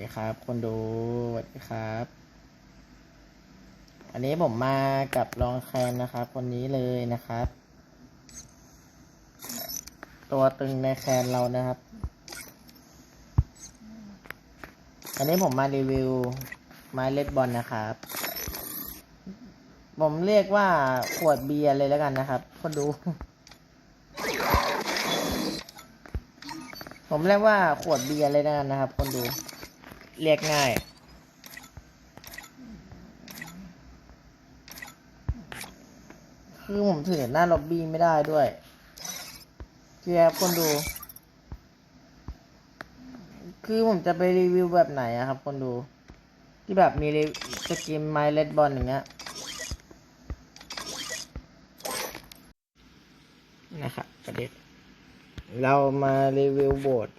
ดีครับ คนดูสวัสดีครับ อันนี้ผมมากับรองแคนนะครับ คนนี้เลยนะครับ ตัวตึงในแคนเรานะครับ อันนี้ผมมารีวิวไม้เล็ดบอลนะครับ ผมเรียกว่าขวดเบียร์เลยแล้วกันนะครับ คนดูผมเรียกว่าขวดเบียร์เลยแล้วกันนะครับ คนดู เรียกง่ายคือผมถือหน้าล็อบบี้ไม่ได้ด้วยเกียร์คนดู คือผมจะไปรีวิวแบบไหนอะครับ คนดู ที่แบบมีสกินไมเลดบอลอย่างเงี้ยนะครับประเด็นเรามารีวิวโบสถ์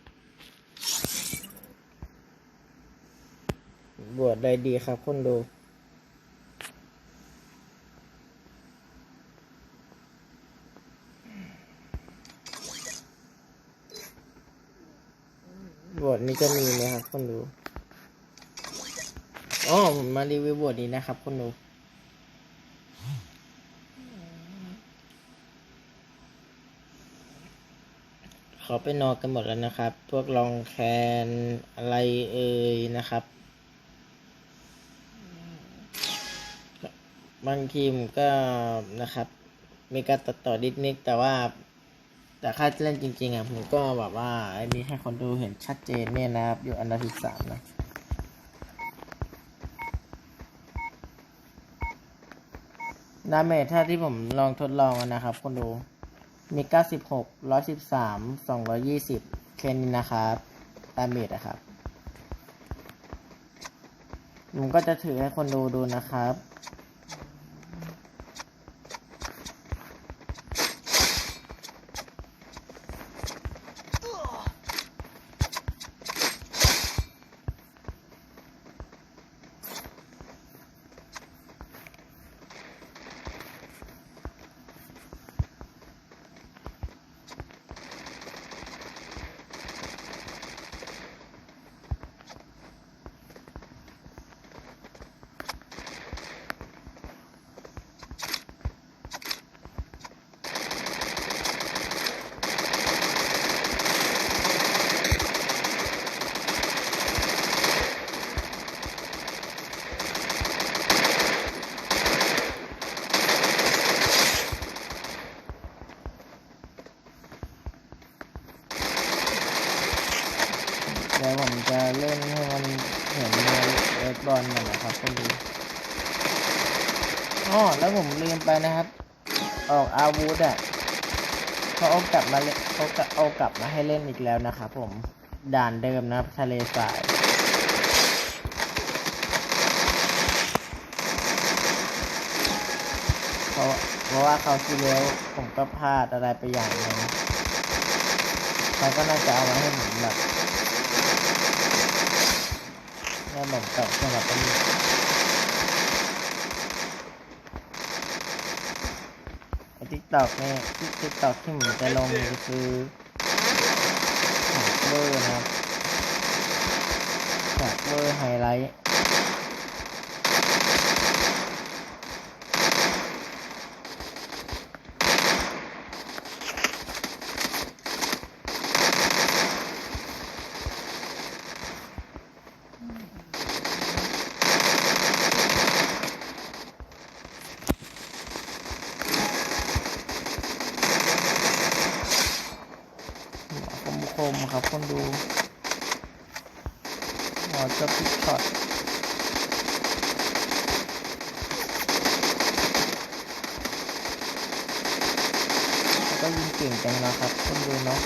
โบสถ์ใดดีครับคนดูโบทนี้จะมีไหมครับคนดูอ๋อผมมารีวิวโบทนี้นะครับคนดูเขาไปนอนกันหมดแล้วนะครับ พวกรองแคนอะไรเอ่ยนะครับ บางทีมก็นะครับมีการตัดต่อนิดนิดแต่ว่า แต่ค่าเล่นจริงๆอะผมก็แบบว่าไอ้นี้ให้คนดูเห็นชัดเจนเนี่ยนะครับ อยู่อันดับที่สามนะดาเมจถ้าที่ผมลองทดลองนะครับ คนดูมี 96 113 220 แค่นี้นะครับดาเมจนะครับ ผมก็จะถือให้คนดูดูนะครับ จะเล่นให้มันเห็นในเรดบอลก่อนนะครับคนดูอ๋อแล้วผมลืมไปนะครับ ออกอาวุธอะเขาเอากลับมาเขาเอากลับมาให้เล่นอีกแล้วนะครับผมด่านเดิมนะทะเลทรายเพราะเพราะว่าเขาที่แล้วผมก็พลาดอะไรไปอย่างหนึงเขาก็น่าจะเอามาให้ผมแบบ แม่ผมตอบสำหรับเป็นไอทิกตอกเนี่ยที่ทิกตอกที่ผมจะลงคือฉากเบอร์นะครับฉากเบอร์ไฮไลท์คม คมๆครับคนดูหมอจะพิกช็อตก็ยิงเก่งจังนะครับคนดูเนาะ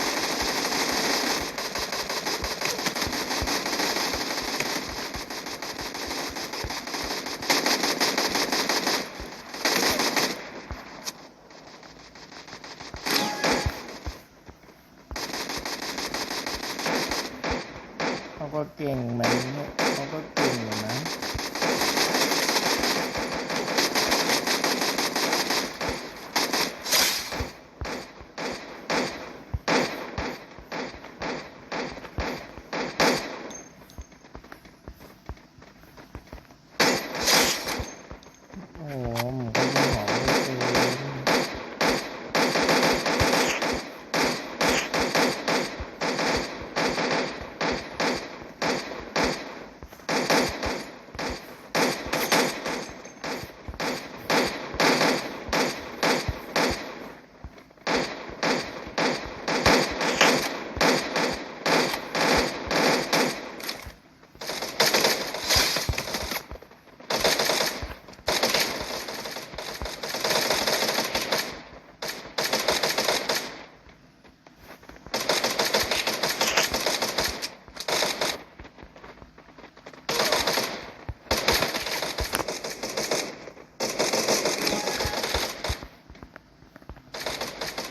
เก็เก่งเหมือนเขาก็เก่งอยู่นะ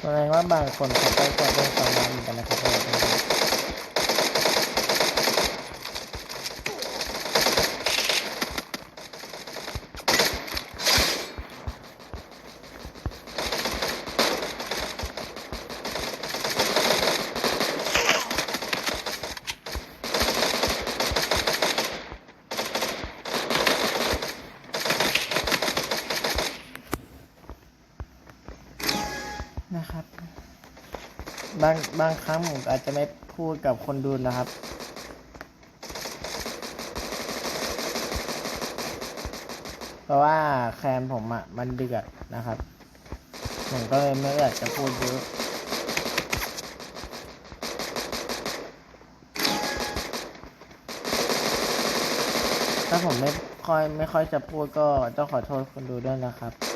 เว่า บางคนเขาก็จะเล่นความรักเหมือนกันนะครับ นะครับ บางบางครั้งผมอาจจะไม่พูดกับคนดูนะครับ เพราะว่าแคมผมอะ่ะมันเดือดนะครับ ผมก็เลยไม่อยากจะพูดเยอะถ้าผมไม่ค่อยไม่ค่อยจะพูดก็ต้องขอโทษคนดูด้วยนะครับ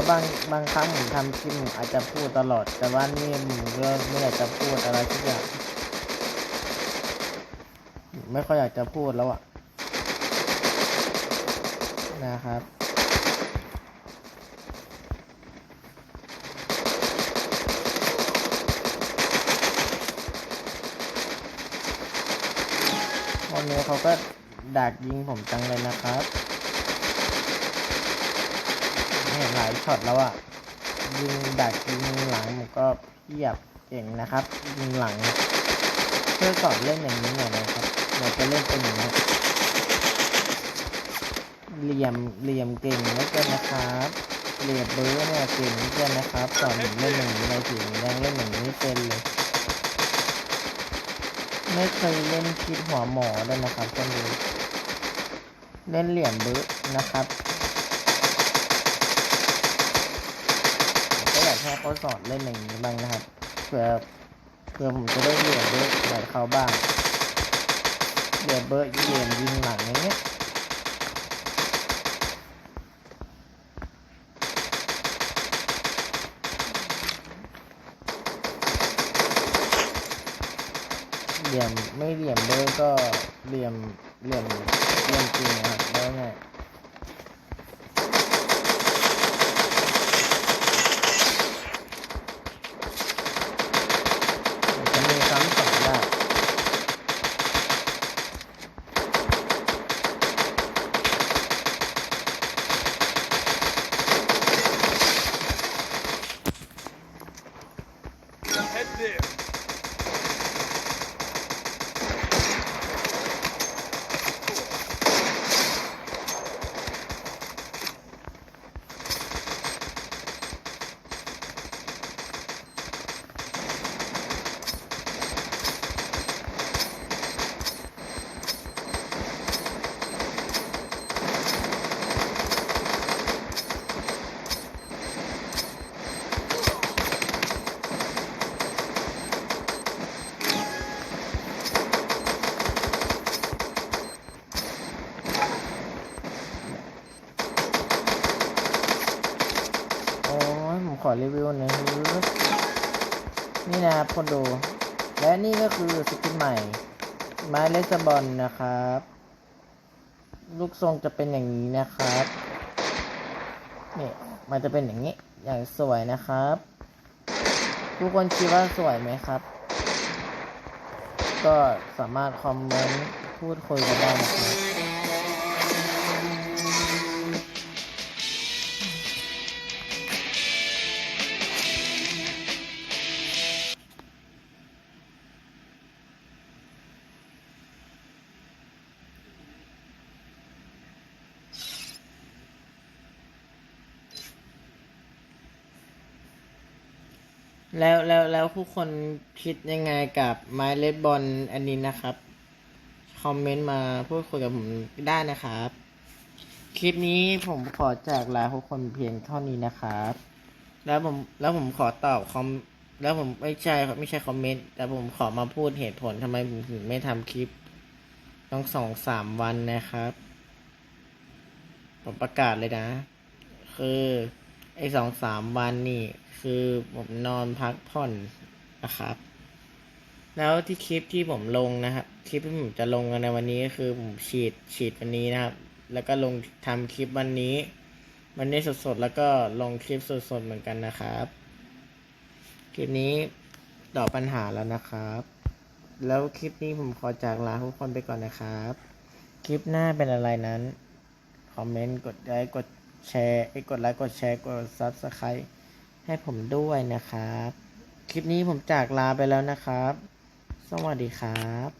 แล้วบางบางครั้งผมทำคลิปผมอาจจะพูดตลอด แต่ว่านี่ผมก็ไม่อยากจะพูดอะไรทุกอย่างไม่ค่อยอยากจะพูดแล้วอะนะครับ วันนี้เขาก็ดักยิงผมจังเลยนะครับ เห็นหลายช็อตแล้วอะยิงดักยิงหลังผมก็เทียบเก่งนะครับ ยิงหลังเพื่อสอนเล่นอย่างนี้หน่อยนะครับอยากจะเล่นเป็นอย่างนี้เหลี่ยมเหลี่ยมเก่งเหลือเกินนะครับเหลี่ยมเบอร์เนี่ยเก่งเหลือเกินนะครับสอนผมเล่นอย่างนี้ในถึงยังเล่นอย่างนี้เป็นเลยไม่เคยเล่นคิดหัวหมอเลยนะครับคนดูเล่นเหลี่ยมเบอร์นะครับ ก็สอนเล่นอย่างนี้บ้างนะครับเผื่อเผื่อผมจะได้เหรียญด้วยเหมือนเขาบ้างเหรียญเบอร์เหรียญยิงหลังอย่างเงี้ยเหลี่ยมไม่เหลี่ยมเบอร์ก็เหลี่ยมเหลี่ยมเหลี่ยมจริงนะครับแล้วไง จะมีซ้ำสองได้ Head there. โอ้ยผมขอรีวิวหน่อย นี่นะครับคนดู และนี่ก็คือสกินใหม่ ไม้เลสบอลนะครับ ลูกทรงจะเป็นอย่างนี้นะครับนี่มันจะเป็นอย่างนี้ อย่างสวยนะครับ ทุกคนคิดว่าสวยไหมครับ ก็สามารถคอมเมนต์พูดคุยกันได้นะครับ แล้วแล้วแล้วผู้คนคิดยังไงกับไม้เลดบอลอันนี้นะครับ คอมเมนต์มาพูดคุยกับผมได้นะครับ คลิปนี้ผมขอแจกลาทุกคนเพียงเท่านี้นะครับ แล้วผมแล้วผมขอตอบคอมแล้วผมไม่ใช่ไม่ใช่คอมเมนต์แต่ผมขอมาพูดเหตุผลทำไมผมถึงไม่ทำคลิปต้องสองสามวันนะครับ ผมประกาศเลยนะ คือ ไอ้สองสามวันนี่คือผมนอนพักผ่อนนะครับ แล้วที่คลิปที่ผมลงนะครับ คลิปที่ผมจะลงในวันนี้ก็คือผมฉีดฉีดวันนี้นะครับ แล้วก็ลงทำคลิปวันนี้วันนี้สดๆแล้วก็ลงคลิปสดๆเหมือนกันนะครับ คลิปนี้ตอบปัญหาแล้วนะครับ แล้วคลิปนี้ผมขอจากลาทุกคนไปก่อนนะครับ คลิปหน้าเป็นอะไรนั้น คอมเมนต์กดไลค์กด แชร์ไอ้กดไลค์กดแชร์กดซับสไครต์ให้ผมด้วยนะครับ คลิปนี้ผมจากลาไปแล้วนะครับ สวัสดีครับ